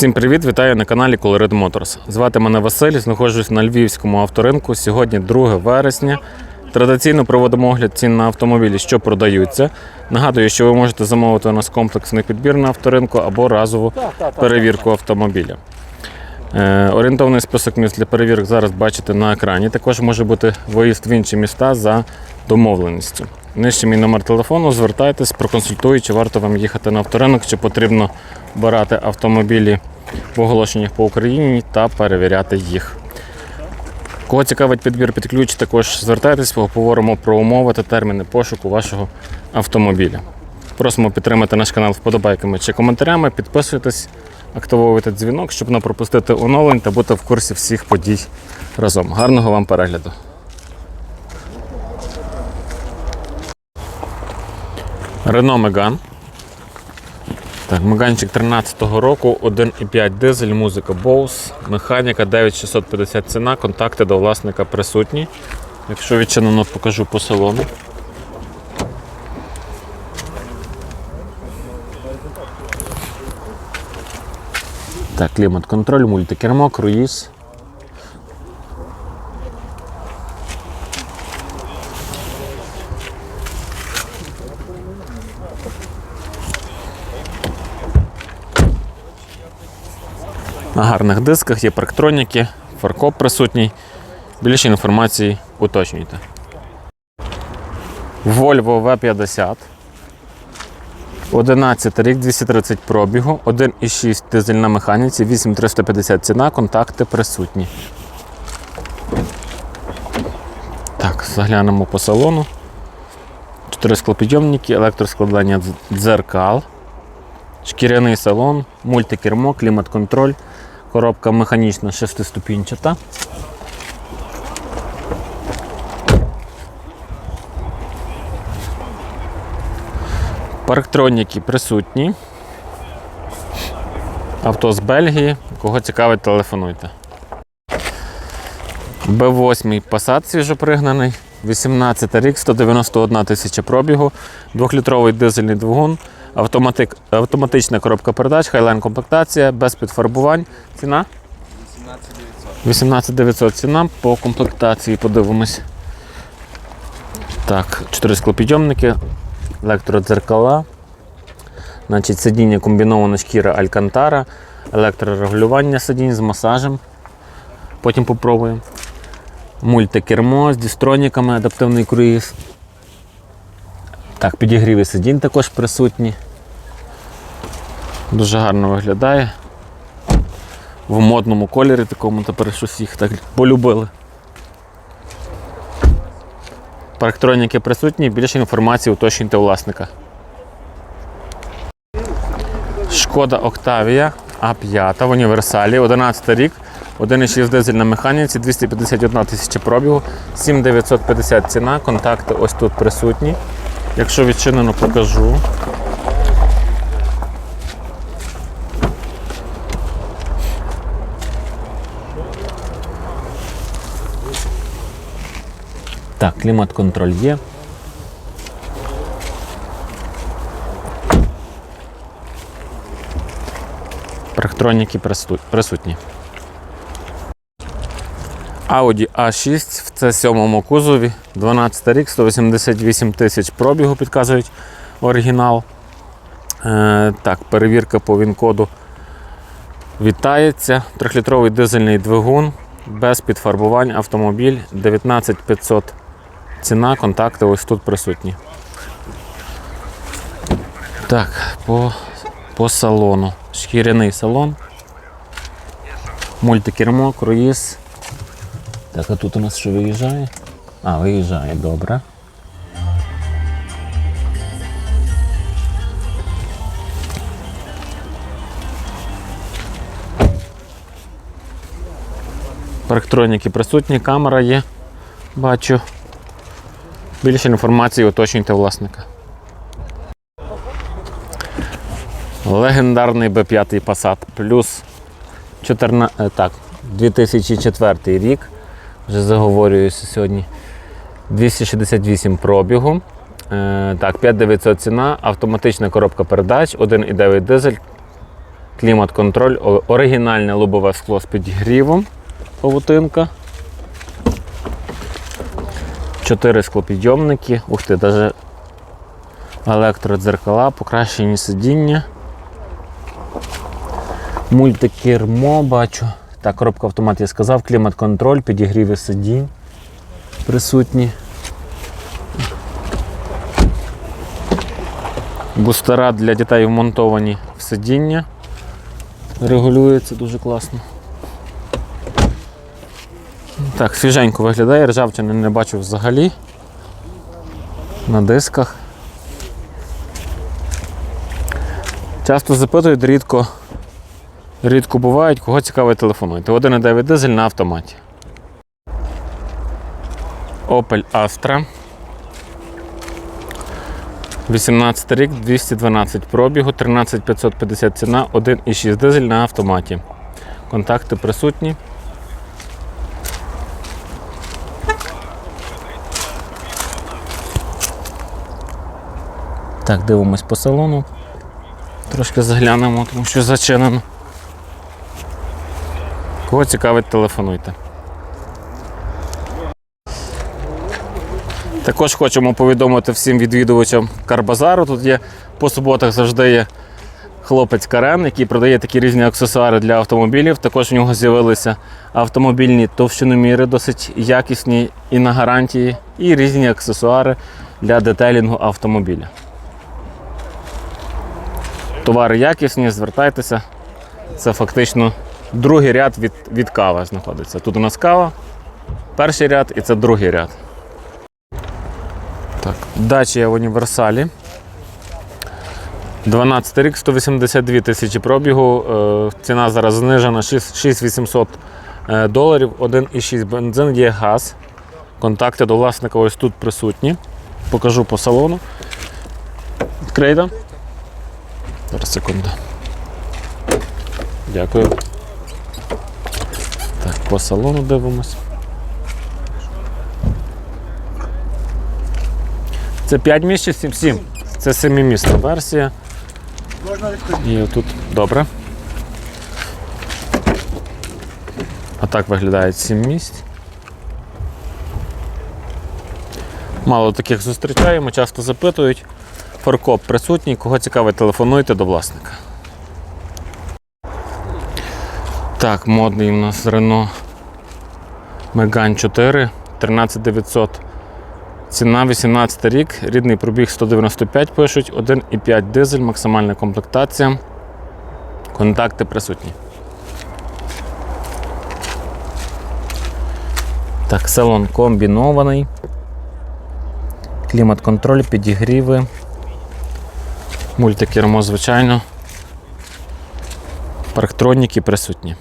Всім привіт! Вітаю на каналі Colored Motors. Звати мене Василь, знаходжусь на львівському авторинку. Сьогодні 2 вересня. Традиційно проводимо огляд цін на автомобілі, що продаються. Нагадую, що ви можете замовити у нас комплексний підбір на авторинку або разову перевірку автомобіля. Е, Орієнтовний список міст для перевірок зараз бачите на екрані. Також може бути виїзд в інші міста за домовленістю. Нижче мій номер телефону, звертайтесь, проконсультую, чи варто вам їхати на авторинок, чи потрібно брати автомобілі в оголошеннях по Україні та перевіряти їх. Кого цікавить підбір під ключ, також звертайтесь, поговоримо про умови та терміни пошуку вашого автомобіля. Просимо підтримати наш канал вподобайками чи коментарями, підписуйтесь, активовуйте дзвінок, щоб не пропустити оновлень та бути в курсі всіх подій разом. Гарного вам перегляду! Рено Меган. Так, Меганчик 13-го року, 1,5 дизель, музика Bose, механіка 9650 ціна, контакти до власника присутні. Якщо відчинено, покажу по салону. Так, клімат-контроль, мультикермо, круїз. На гарних дисках є парктроніки, фаркоп присутній. Більше інформації уточнюйте. Volvo V50. 11 рік, 230 пробігу, 1,6 дизель на механіці, 8350 ціна, контакти присутні. Так, заглянемо по салону. 4 склопідйомники, електроскладання дзеркал, шкіряний салон, мультикермо, клімат-контроль, коробка механічна шестиступінчата. Парктроніки присутні. Авто з Бельгії. Кого цікавить, телефонуйте. Б8 Passat свіжопригнаний. 18 рік, 191 тисяча пробігу, 2-літровий дизельний двигун, автоматик, автоматична коробка передач, хайлайн комплектація, без підфарбувань. Ціна? 18 900 ціна по комплектації подивимось. Так, 4 склопідйомники, електродзеркала, значить, сидіння комбінована шкіра Алькантара, електрорегулювання сидінь з масажем. Потім попробуємо. Мультикермо з дістроніками, адаптивний круїз. Так, підігріви сидінь також присутні. Дуже гарно виглядає. В модному кольорі такому тепер щось їх так полюбили. Парктроніки присутні, більше інформації уточнюйте власника. Шкода Октавія А5 в універсалі, 11 рік, 1,6 дизель на механіці, 251 тисяча пробігу, 7950 ціна, контакти ось тут присутні. Якщо відчинено, покажу. Так, клімат-контроль є. Парктроніки прису- присутні. Audi A6 в C7 кузові, 12 рік, 188 тисяч пробігу, підказують оригінал. Е, так, перевірка по він-коду вітається. Трьохлітровий дизельний двигун, без підфарбувань, автомобіль 19500 ціна, контакти ось тут присутні. Так, по, по салону. Шкіряний салон. Мультикермо, круїз. Так, а тут у нас що виїжджає? А, виїжджає, добре. Парктроніки присутні, камера є. Бачу. Більше інформації уточнюйте власника. Легендарний B5 Passat плюс 14, е, так, 2004 рік. Вже заговорююся сьогодні. 268 пробігу. Е, так, 5900 ціна, автоматична коробка передач, 1,9 дизель, клімат-контроль, оригінальне лобове скло з підігрівом, павутинка. Чотири склопідйомники. Ух ти, навіть електродзеркала, покращені сидіння. Мультикермо бачу. Так, коробка автомат я сказав, клімат-контроль, підігріви сидінь присутні. Бустера для дітей вмонтовані в сидіння. Регулюється дуже класно. Так, свіженько виглядає, ржавчини не бачу взагалі. На дисках. Часто запитують, рідко, рідко бувають, кого цікавить телефонуйте. 1,9 дизель на автоматі. Opel Astra. 18 рік, 212 пробігу, 13550 ціна, 1,6 дизель на автоматі. Контакти присутні. Так, дивимось по салону. Трошки заглянемо, тому що зачинено. Кого цікавить, телефонуйте. Також хочемо повідомити всім відвідувачам Карбазару. Тут є по суботах завжди є хлопець Карен, який продає такі різні аксесуари для автомобілів. Також у нього з'явилися автомобільні товщиноміри, досить якісні і на гарантії, і різні аксесуари для детелінгу автомобіля. Товари якісні, звертайтеся. Це фактично другий ряд від, від кави знаходиться. Тут у нас кава, перший ряд і це другий ряд. Так, дача в універсалі. 12 рік, 182 тисячі пробігу. Е, Ціна зараз знижена 6 6800 е, доларів. 1,6 бензин, є газ. Контакти до власника ось тут присутні. Покажу по салону. Відкрийте. Зараз секунду. Дякую. По салону дивимось. Це 5 місць, 7? 7. Це 7-місна версія. І тут добре. А так виглядають 7 місць. Мало таких зустрічаємо, часто запитують. Фаркоп присутній, кого цікавить, телефонуйте до власника. Так, модний у нас Renault Megane 4, 13900. Ціна 18 рік, рідний пробіг 195 пишуть, 1,5 дизель, максимальна комплектація. Контакти присутні. Так, салон комбінований. Клімат-контроль, підігріви. Мультикермо, звичайно. Парктроніки присутні.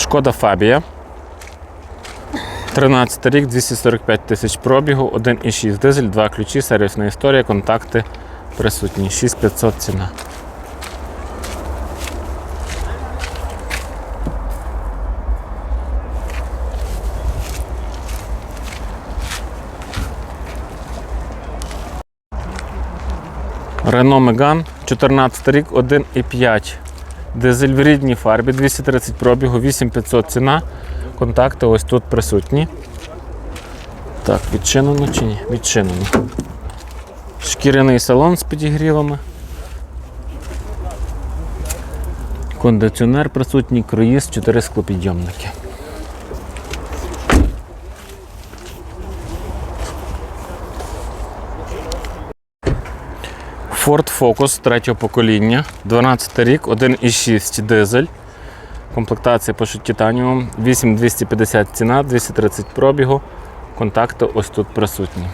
Шкода Фабія. 13 рік, 245 тисяч пробігу, 1,6 дизель, 2 ключі, сервісна історія, контакти присутні. 6500 ціна. Renault Megane, 14 рік, 1,5 дизель в рідній фарбі, 230 пробігу, 8500 ціна. Контакти ось тут присутні. Так, відчинено чи ні? Відчинено. Шкіряний салон з підігрівами. Кондиціонер присутній, круїз, 4 склопідйомники. Ford Focus третього покоління, 12 рік, 1,6 дизель. Комплектація пишуть Titanium, 8250 ціна, 230 пробігу. Контакти ось тут присутні.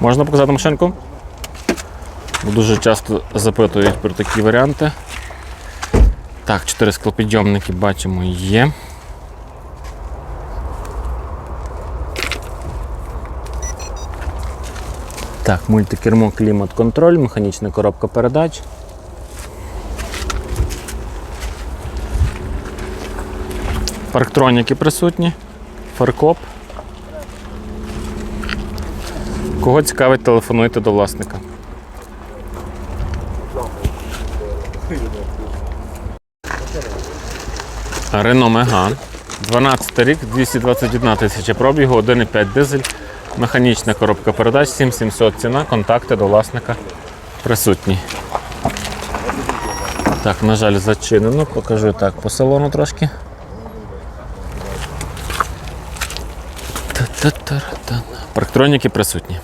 Можна показати машинку? Дуже часто запитують про такі варіанти. Так, чотири склопідйомники бачимо є. Так, мультикермо, клімат-контроль, механічна коробка передач. Парктроніки присутні, фаркоп. Кого цікавить, телефонуйте до власника. Рено Меган. 12 рік, 221 тисяча пробігу, 1,5 дизель, механічна коробка передач, 7700 ціна, контакти до власника присутні. Так, на жаль, зачинено. Покажу так по салону трошки. Парктроніки присутні.